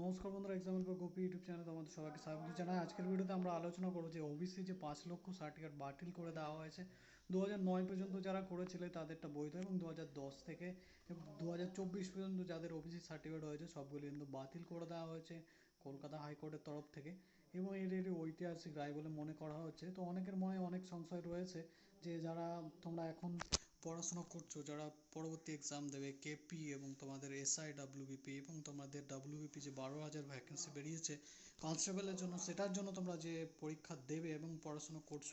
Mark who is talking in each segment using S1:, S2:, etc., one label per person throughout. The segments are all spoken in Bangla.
S1: নমস্কার বন্ধুরা এক্সাম্পল বা গোপি ইউটিউব চ্যানেল তোমাদের সবাইকে স্বাগত জানাই। আজকের ভিডিওতে আমরা আলোচনা করব যে ওবিসি যে পাঁচ লক্ষ সার্টিফিকেট বাতিল করে দেওয়া হয়েছে দু নয় পর্যন্ত যারা করেছিল তাদেরটা বৈধ এবং দু দশ থেকে দু চব্বিশ পর্যন্ত যাদের ওবিসি সার্টিফিকেট হয়েছে সবগুলি কিন্তু বাতিল করে দেওয়া হয়েছে কলকাতা হাইকোর্টের তরফ থেকে এবং এর একটি ঐতিহাসিক রায় বলে মনে করা হচ্ছে। তো অনেকের মনে অনেক সংশয় রয়েছে যে যারা তোমরা এখন পড়াশোনা করছ, যারা পরবর্তী এক্সাম দেবে কেপি এবং তোমাদের এসআই ডাব্লিউবিপি এবং তোমাদের ডাব্লিউবিপি যে বারো হাজার ভ্যাকেন্সি বেরিয়েছে কনস্টেবলের জন্য, সেটার জন্য তোমরা যে পরীক্ষা দেবে এবং পড়াশোনা করছ,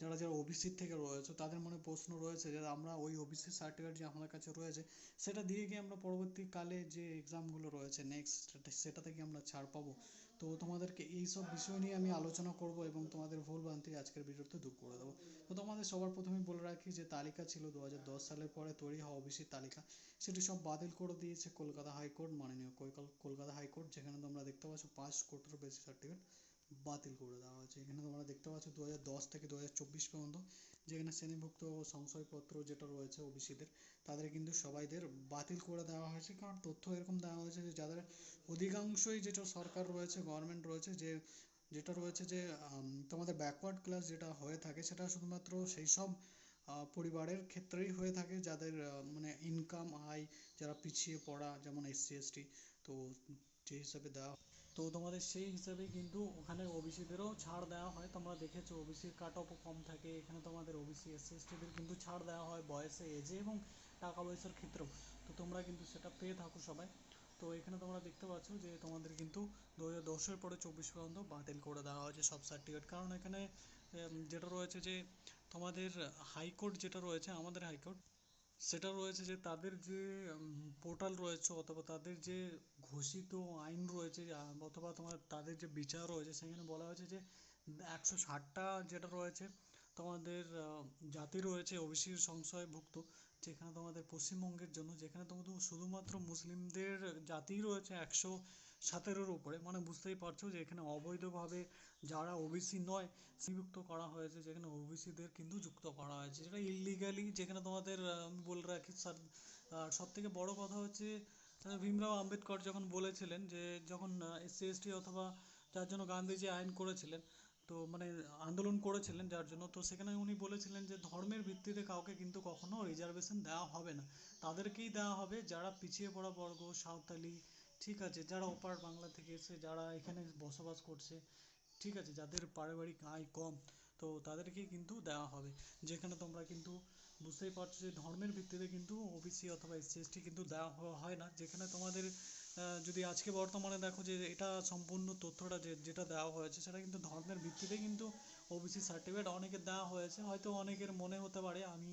S1: যারা যারা ওবিসির থেকে রয়েছে, তাদের মনে প্রশ্ন রয়েছে যে আমরা ওই ওবিসি সার্টিফিকেট যে আমাদের কাছে রয়েছে, সেটা দিয়ে কি আমরা পরবর্তীকালে যে এক্সামগুলো রয়েছে নেক্সট সেটা থেকে আমরা ছাড় পাবো। তো তোমাদেরকে এই সব বিষয় নিয়ে আমি আলোচনা করব এবং তোমাদের ভুল ভ্রান্তি আজকের ভিডিওতে দূর করে দেবো। তো তোমাদের সবার প্রথমে বলে রাখি যে তালিকা ছিল দু হাজার দশ সালের পরে তৈরি হওয়া ওবিসি তালিকা। সেটি সব বাতিল করে দিয়েছে কলকাতা হাইকোর্ট, মাননীয় কলকাতা হাইকোর্ট, যেখানে তোমরা দেখতে পাচ্ছ পাঁচ কোটির বেশি সার্টিফিকেট বাতিল করে দেওয়া হয়েছে। এখানে তোমরা দেখতে পাচ্ছ দু দশ থেকে দু হাজার চব্বিশ পর্যন্ত যেখানে শ্রেণীভুক্ত ও সংশয়পত্র যেটা রয়েছে ওবিসিদের, তাদের কিন্তু সবাইদের বাতিল করে দেওয়া হয়েছে। কারণ তথ্য এরকম দেওয়া হয়েছে যে যাদের অধিকাংশই যেটা সরকার রয়েছে গভর্নমেন্ট রয়েছে, যে যেটা রয়েছে যে তোমাদের ব্যাকওয়ার্ড ক্লাস যেটা হয়ে থাকে সেটা শুধুমাত্র সেই সব পরিবারের ক্ষেত্রেই হয়ে থাকে যাদের মানে ইনকাম আয় যারা পিছিয়ে পড়া, যেমন এসসি এসটি তো যে হিসাবে দেওয়া তো তোমাদের সেই হিসাবে কিন্তু ওখানে ওবিসিদেরও ছাড় দেওয়া হয়। তোমরা দেখেছ ওবিসির কাট অফও কম থাকে, এখানে তোমাদের ওবিসি এসসি এসটিদের কিন্তু ছাড় দেওয়া হয় বয়সে এজে এবং টাকা পয়সার ক্ষেত্রেও। তো তোমরা কিন্তু সেটা পেয়ে থাকো সবাই। তো এখানে তোমরা দেখতে পাচ্ছ যে তোমাদের কিন্তু দু হাজার দশের পরে চব্বিশ পর্যন্ত বাতিল করে দেওয়া হয়েছে সব সার্টিফিকেট কারণ এখানে যেটা রয়েছে যে তোমাদের হাইকোর্ট যেটা রয়েছে, আমাদের হাইকোর্ট সেটা রয়েছে যে তাদের যে পোর্টাল রয়েছে অথবা তাদের যে ঘোষিত আইন রয়েছে অথবা তোমার তাদের যে বিচার রয়েছে, সেখানে বলা হয়েছে যে একশো ষাটটা যেটা রয়েছে, তোমাদের জাতি রয়েছে ওবিসির সংশয়ভুক্ত। যেখানে তোমাদের পশ্চিমবঙ্গের জন্য, যেখানে তোমাদের শুধুমাত্র মুসলিমদের জাতিই রয়েছে একশো সতেরোর উপরে মানে বুঝতেই পারছ যে এখানে অবৈধভাবে যারা ওবিসি নয় সিভুক্ত করা হয়েছে, যেখানে ওবিসিদের কিন্তু যুক্ত করা হয়েছে। যেটা ইলিগালি যেখানে তোমাদের আমি বলে রাখি স্যার আর সব থেকে বড় কথা হচ্ছে ভীমরাও আম্বেদকর যখন বলেছিলেন যে, যখন এসসি, এসটি অথবা যার জন্য গান্ধীজি আইন করেছিলেন তো মানে আন্দোলন করেছিলেন যার জন্য। তো সেখানে উনি বলেছিলেন যে, ধর্মের ভিত্তিতে কাউকে কিন্তু কখনো রিজার্ভেশন দেওয়া হবে না। তাদেরকেই দেওয়া হবে যারা পিছিয়ে পড়া বর্গ, সাঁওতালি, ঠিক আছে, যারা ওপার বাংলা থেকে এসে যারা এখানে বসবাস করছে, ঠিক আছে, যাদের পারিবারিক আয় কম, তো তাদেরকেই কিন্তু দেওয়া হবে। যেখানে তোমরা কিন্তু বুঝতেই পারছ যে, ধর্মের ভিত্তিতে কিন্তু ওবিসি অথবা এসসি, এসটি কিন্তু দেওয়া হয় না। যেখানে তোমাদের যদি আজকে বর্তমানে দেখো যে এটা সম্পূর্ণ তথ্যটা যে যেটা দেওয়া হয়েছে, সেটা কিন্তু ধর্মের ভিত্তিতে কিন্তু ওবিসি সার্টিফিকেট অনেকের দেওয়া হয়েছে। হয়তো অনেকের মনে হতে পারে, আমি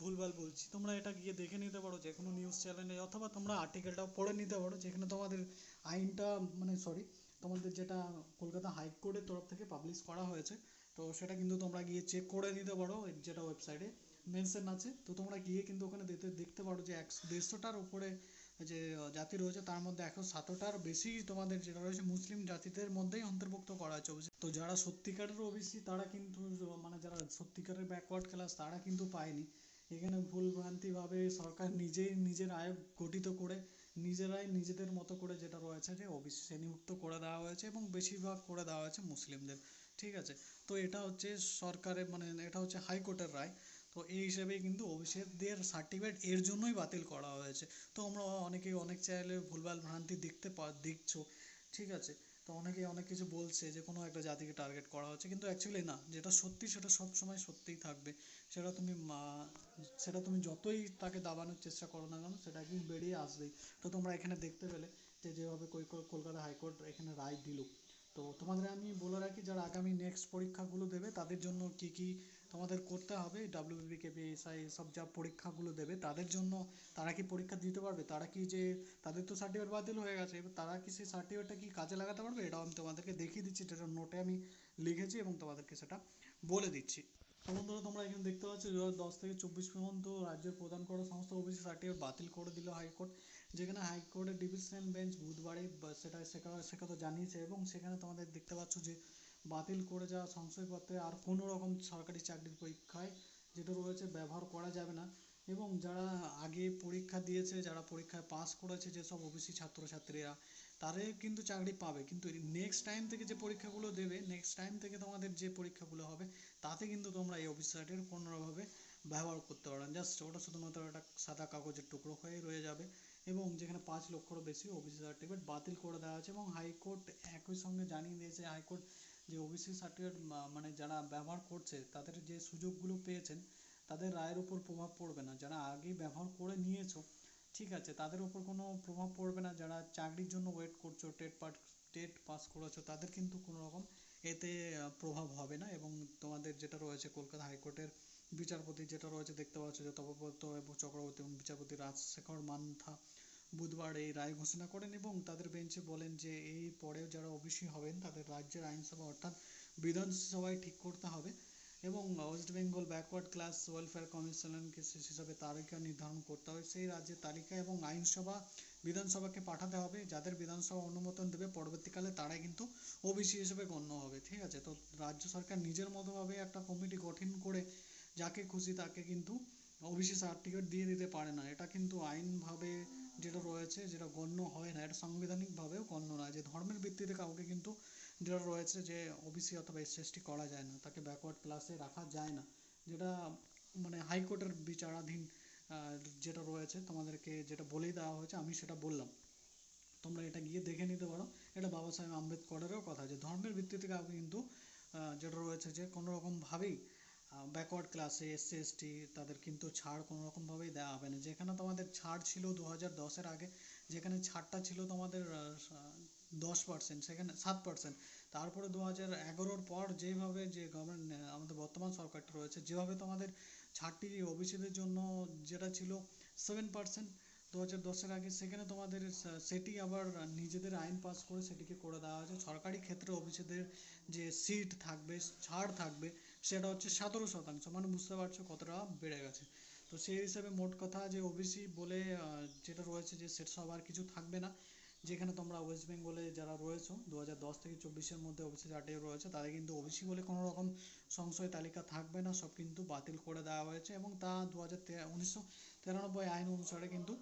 S1: ভুলভাল বলছি। তোমরা এটা গিয়ে দেখে নিতে পারো যে কোনো নিউজ চ্যানেলে অথবা তোমরা আর্টিকেলটাও পড়ে নিতে পারো, যেখানে তোমাদের আইনটা মানে সরি তোমাদের যেটা কলকাতা হাইকোর্টের তরফ থেকে পাবলিশ করা হয়েছে। তো সেটা কিন্তু তোমরা গিয়ে চেক করে নিতে পারো যেটা ওয়েবসাইটে মেনশন আছে। তো তোমরা গিয়ে কিন্তু ওখানে দেখতে দেখতে পারো যে একশো, দেড়শোটার উপরে যে জাতি রয়েছে তার মধ্যে একশো সতেরোটার বেশি তোমাদের যেটা রয়েছে মুসলিম জাতিদের মধ্যেই অন্তর্ভুক্ত করা হয়েছে তো যারা সত্যিকারের ওবিসি, তারা কিন্তু মানে যারা সত্যিকারের ব্যাকওয়ার্ড ক্লাস তারা কিন্তু পায়নি। এখানে ভুল ভ্রান্তিভাবে সরকার নিজেই নিজের আয়োগ গঠিত করে, নিজেরাই নিজেদের মতো করে যেটা রয়েছে যে, ওবিসি শ্রেণীভুক্ত করে দেওয়া হয়েছে এবং বেশিরভাগ করে দেওয়া হয়েছে মুসলিমদের। ঠিক আছে? তো এটা হচ্ছে সরকারের মানে এটা হচ্ছে হাইকোর্টের রায়। তো এই হিসেবেই কিন্তু ওবিসিদের সার্টিফিকেট এর জন্যই বাতিল করা হয়েছে। তো আমরা অনেকেই অনেক চ্যানেলে ভুলভাল ভ্রান্তি দেখতে পা, দেখছ, ঠিক আছে? তো অনেকেই অনেক কিছু বলছে যে কোনো একটা জাতিকে টার্গেট করা হচ্ছে, কিন্তু অ্যাকচুয়ালি না। যেটা সত্যি সেটা সব সময় সত্যিই থাকবে। সেটা তুমি সেটা তুমি যতই তাকে দাবানোর চেষ্টা করো না কেন, সেটা একদিন বেরিয়ে আসবেই। তো তোমরা এখানে দেখতে পেলে যে যেভাবে কলকাতা হাইকোর্ট এখানে রায় দিল। তো তোমাদের আমি বলে রাখি, যারা আগামী নেক্সট পরীক্ষাগুলো দেবে, তাদের জন্য কি কি তোমাদের করতে হবে ডাব্লিউবিপি কেপি সব যা পরীক্ষাগুলো দেবে, তাদের জন্য তারা কি পরীক্ষা দিতে পারবে? তারা কি যে, তাদের তো সার্টিফিকেট বাতিল হয়ে গেছে, এবার তারা কি সেই সার্টিফিকেটটা কি কাজে লাগাতে পারবে? এটাও আমি তোমাদেরকে দেখিয়ে দিচ্ছি, যেটা নোটে আমি লিখেছি এবং তোমাদেরকে সেটা বলে দিচ্ছি। বন্ধুরা, তোমরা এখানে দেখতে পাচ্ছ দু দশ থেকে চব্বিশ পর্যন্ত রাজ্যের প্রদান করা সমস্ত ওবিসি সার্টিফিকেট বাতিল করে দিল হাইকোর্ট যেখানে হাইকোর্টের ডিভিশন বেঞ্চ বুধবারে, সেটা সে তো জানিয়েছে এবং সেখানে তোমাদের দেখতে পাচ্ছ যে বাতিল করে যাওয়া সংশয়পত্রে আর কোনো রকম সরকারি চাকরির পরীক্ষায় যেটা রয়েছে ব্যবহার করা যাবে না। এবং যারা আগে পরীক্ষা দিয়েছে, যারা পরীক্ষায় পাস করেছে, যেসব ওবিসি ছাত্রছাত্রীরা তাদের কিন্তু চাকরি পাবে। কিন্তু নেক্সট টাইম থেকে যে পরীক্ষাগুলো দেবে নেক্সট টাইম থেকে তোমাদের যে পরীক্ষাগুলো হবে, তাতে কিন্তু তোমরা এই অফিস সার্টিফিকেট কোনোভাবে ব্যবহার করতে পারবে না। জাস্ট ওটা শুধুমাত্র একটা সাদা কাগজের টুকরো হয়ে রয়ে যাবে। এবং যেখানে পাঁচ লক্ষেরও বেশি ওবিসি সার্টিফিকেট বাতিল করে দেওয়া আছে এবং হাইকোর্ট একই সঙ্গে জানিয়ে দিয়েছে, হাইকোর্ট যে ওবিসি সার্টিফিকেট মানে যারা ব্যবহার করছে, তাদের যে সুযোগগুলো পেয়েছেন, তাদের রায়ের উপর প্রভাব পড়বে না। যারা আগেই ব্যবহার করে নিয়েছো, ঠিক আছে, তাদের উপর কোনো প্রভাব পড়বে না। যারা চাকরির জন্য ওয়েট করছ, টেট পাস টেট পাস করেছ, তাদের কিন্তু কোনো রকম এতে প্রভাব হবে না। এবং তোমাদের যেটা রয়েছে, কলকাতা হাইকোর্টের বিচারপতি যেটা রয়েছে, দেখতে পাচ্ছ যে তপব্রত এবং চক্রবর্তী এবং বিচারপতি রাজশেখর মান্থা বুধবার এই রায় ঘোষণা করেন এবং তাদের বেঞ্চে বলেন যে, এই পরেও যারা ওবিসি হবেন, তাদের রাজ্যের আইনসভা অর্থাৎ বিধানসভায় ঠিক করতে হবে এবং West Bengal backward class welfare commission হিসাবে তালিকা নির্ধারণ করতে হবে। সেই রাজ্যের তালিকা এবং আইনসভা বিধানসভাকে পাঠাতে হবে। যাদের বিধানসভা অনুমোদন দেবে, পরবর্তীকালে তারাই কিন্তু ওবিসি হিসেবে গণ্য হবে। ঠিক আছে? তো রাজ্য সরকার নিজের মতোভাবে একটা কমিটি গঠন করে যাকে খুশি তাকে কিন্তু ওবিসি সার্টিফিকেট দিয়ে দিতে পারে না। এটা কিন্তু আইনভাবে যেটা রয়েছে, যেটা গণ্য হয় না, এটা সাংবিধানিকভাবেও গণ্য না যে ধর্মের ভিত্তিতে কাউকে কিন্তু যেটা রয়েছে যে ওবিসি অথবা এসসি করা যায় না, তাকে ব্যাকওয়ার্ড ক্লাসে রাখা যায় না। যেটা মানে হাইকোর্টের বিচারাধীন যেটা রয়েছে, তোমাদেরকে যেটা বলেই দেওয়া হয়েছে, আমি সেটা বললাম। তোমরা এটা গিয়ে দেখে নিতে পারো। এটা বাবা সাহেব আম্বেদকরেরও কথা যে ধর্মের ভিত্তিতে কাউকে কিন্তু যেটা রয়েছে যে কোনো রকম ভাবেই ব্যাকওয়ার্ড ক্লাসে এসসি এসটি তাদের কিন্তু ছাড় কোনো রকম ভাবেই দেওয়া হবে না। যেখানে তোমাদের ছাড় ছিল দু হাজার দশের আগে, যেখানে ছাড়টা ছিল তোমাদের দশ পার্সেন্ট সেখানে সাত পার্সেন্ট তারপরে দু হাজার এগারোর পর যেভাবে যে গভর্নমেন্ট আমাদের বর্তমান সরকারটা রয়েছে, যেভাবে তোমাদের ছাড়টি ওবিসিদের জন্য যেটা ছিল সেভেন পার্সেন্ট দু হাজার দশের আগে সেখানে তোমাদের সেটি আবার নিজেদের আইন পাস করে সেটিকে করে দেওয়া হয়েছে। সরকারি ক্ষেত্রে অফিসেদের যে সিট থাকবে, ছাড় থাকবে, সেটা হচ্ছে সতেরো শতাংশ। মানে বুঝতে পারছ কতটা বেড়ে গেছে। তো সেই হিসাবে মোট কথা যে ওবিসি বলে যেটা রয়েছে যে সেসব আর কিছু থাকবে না। যেখানে তোমরা ওয়েস্ট বেঙ্গলে যারা রয়েছো, দু হাজার দশ থেকে চব্বিশের মধ্যে ওবিসি চার্টে রয়েছে তাদের কিন্তু ওবিসি বলে কোনো রকম সংশয় তালিকা থাকবে না। সব কিন্তু বাতিল করে দেওয়া হয়েছে এবং তা দু হাজার উনিশশো তিরানব্বই আইন অনুসারে কিন্তু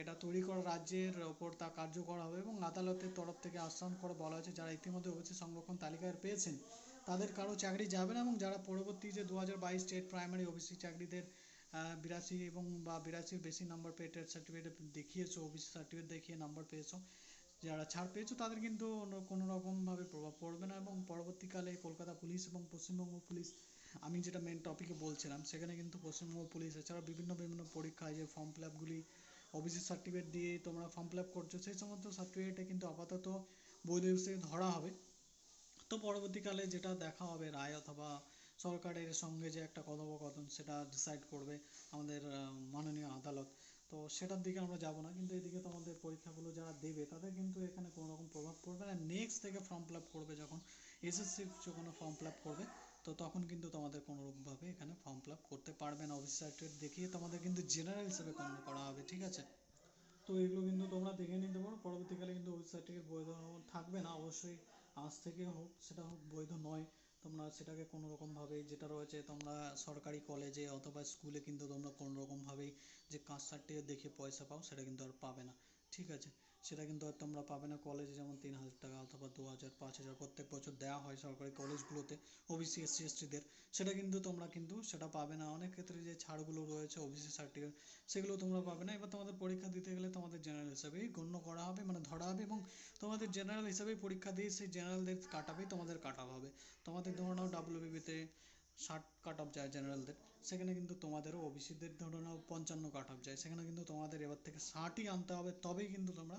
S1: এটা তৈরি করা রাজ্যের ওপর তা কার্যকর হবে এবং আদালতের তরফ থেকে আশ্বাসন করে বলা হয়েছে, যারা ইতিমধ্যে ওবিসি সংরক্ষণ তালিকায় পেয়েছেন, তাদের কারও চাকরি যাবে না এবং যারা পরবর্তী যে দু হাজার বাইশ স্টেট প্রাইমারি ওবিসি চাকরিদের বিরাশি এবং বা বিরাশির বেশি নাম্বার পেয়ে টেট সার্টিফিকেট দেখিয়েছো, ওবিসি সার্টিফিকেট দেখিয়ে নাম্বার পেয়েছ, যারা ছাড় পেয়েছ, তাদের কিন্তু কোনো রকমভাবে প্রভাব পড়বে না এবং পরবর্তীকালে কলকাতা পুলিশ এবং পশ্চিমবঙ্গ পুলিশ, আমি যেটা মেন টপিকে বলছিলাম, সেখানে কিন্তু পশ্চিমবঙ্গ পুলিশ এছাড়া বিভিন্ন বিভিন্ন পরীক্ষায় যে ফর্ম ফিল আপগুলি ওবিসি সার্টিফিকেট দিয়ে তোমরা ফর্ম ফিল আপ করছ, সেই সমস্ত সার্টিফিকেটে কিন্তু আপাতত বৈধ হিসেবে ধরা হবে। তো পরবর্তীকালে যেটা দেখা হবে, রায় অথবা সরকারের সঙ্গে যে একটা কথোপকথন, সেটা ডিসাইড করবে আমাদের মাননীয় আদালত। তো সেটার দিকে আমরা যাব না, কিন্তু এদিকে তোমাদের পরীক্ষাগুলো যারা দেবে, তাদের কিন্তু এখানে কোনো রকম প্রভাব পড়বে না। নেক্সট থেকে ফর্ম ফিল আপ করবে যখন এসএসসি যখন ফর্ম ফিল আপ করবে। তো তখন কিন্তু তোমাদের কোনো রকমভাবে এখানে ফর্ম ফিল করতে পারবে না। অফিস সার্টিফিকেট দেখিয়ে তোমাদের কিন্তু জেনারেল হিসেবে গণ্য করা হবে, ঠিক আছে? তো এগুলো কিন্তু তোমরা দেখে নিতে পারো। পরবর্তীকালে কিন্তু ওই সার্টিফিকেট বৈধ থাকবে না। অবশ্যই আজ থেকে হোক, সেটা হোক, বৈধ নয়। তোমরা সেটাকে কোনো রকমভাবে যেটা রয়েছে, তোমরা সরকারি কলেজে অথবা স্কুলে কিন্তু তোমরা কোনো রকমভাবেই যে কাস্ট সার্টিফিকেট দেখে পয়সা পাও, সেটা কিন্তু আর পাবে না, ঠিক আছে? সেটা কিন্তু আর তোমরা পাবে না। কলেজে যেমন তিন হাজার টাকা অথবা দু হাজার, পাঁচ হাজার প্রত্যেক বছর দেওয়া হয় সরকারি কলেজগুলোতে ওবিসি এসসি এসটিদের সেটা কিন্তু তোমরা কিন্তু সেটা পাবে না। অনেক ক্ষেত্রে যে ছাড়গুলো রয়েছে ওবিসি সার্টিফিকেট সেগুলো তোমরা পাবে না। এবার তোমাদের পরীক্ষা দিতে গেলে তোমাদের জেনারেল হিসাবেই গণ্য করা হবে মানে ধরা হবে এবং তোমাদের জেনারেল হিসাবেই পরীক্ষা দিয়ে সেই জেনারেলদের কাটাবেই তোমাদের কাটা হবে। তোমাদের ধরে নাও ডাব্লিউবিপিতে ষাট কাট অফ যায় জেনারেলদের সেখানে কিন্তু তোমাদেরও ওবিসিদের ধরে নাও পঞ্চান্ন কাট অফ যায়। সেখানে কিন্তু তোমাদের এবার থেকে ষাটই আনতে হবে, তবেই কিন্তু তোমরা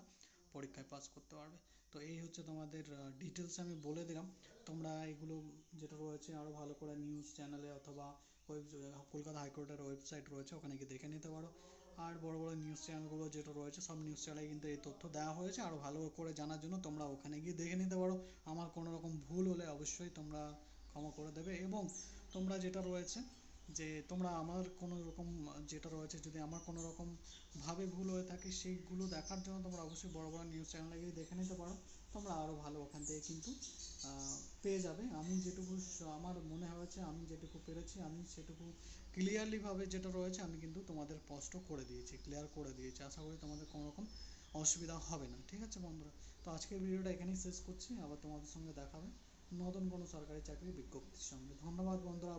S1: পরীক্ষায় পাস করতে পারবে। তো এই হচ্ছে তোমাদের ডিটেলস আমি বলে দিলাম। তোমরা এগুলো যেটা রয়েছে আরও ভালো করে নিউজ চ্যানেলে অথবা ওয়েব কলকাতা হাইকোর্টের ওয়েবসাইট রয়েছে, ওখানে গিয়ে দেখে নিতে পারো। আর বড় বড় নিউজ চ্যানেলগুলো যেটা রয়েছে, সব নিউজ চ্যানেলে কিন্তু এই তথ্য দেওয়া হয়েছে। আরও ভালো করে জানার জন্য তোমরা ওখানে গিয়ে দেখে নিতে পারো। আমার কোনো রকম ভুল হলে অবশ্যই তোমরা ক্ষমা করে দেবে। এবং তোমরা যেটা রয়েছে যে তোমরা আমার কোনো রকম যেটা রয়েছে, যদি আমার কোনো রকম ভাবে ভুল হয়ে থাকে, সেইগুলো দেখার জন্য তোমরা অবশ্যই বড় বড় নিউজ চ্যানেলে গিয়ে দেখে নিতে পারো। তোমরা আরও ভালো ওখান থেকে কিন্তু পেয়ে যাবে। আমি যেটুকু আমার মনে হয়েছে, আমি যেটুকু পেরেছি, আমি সেটুকু ক্লিয়ারলি ভাবে যেটা রয়েছে, আমি কিন্তু তোমাদের স্পষ্ট করে দিয়েছি ক্লিয়ার করে দিয়েছি। আশা করি তোমাদের কোনো রকম অসুবিধা হবে না, ঠিক আছে বন্ধুরা? তো আজকের ভিডিওটা এখানেই শেষ করছি। আবার তোমাদের সঙ্গে দেখা হবে নতুন কোনো সরকারি চাকরির বিজ্ঞপ্তির সঙ্গে। ধন্যবাদ বন্ধুরা।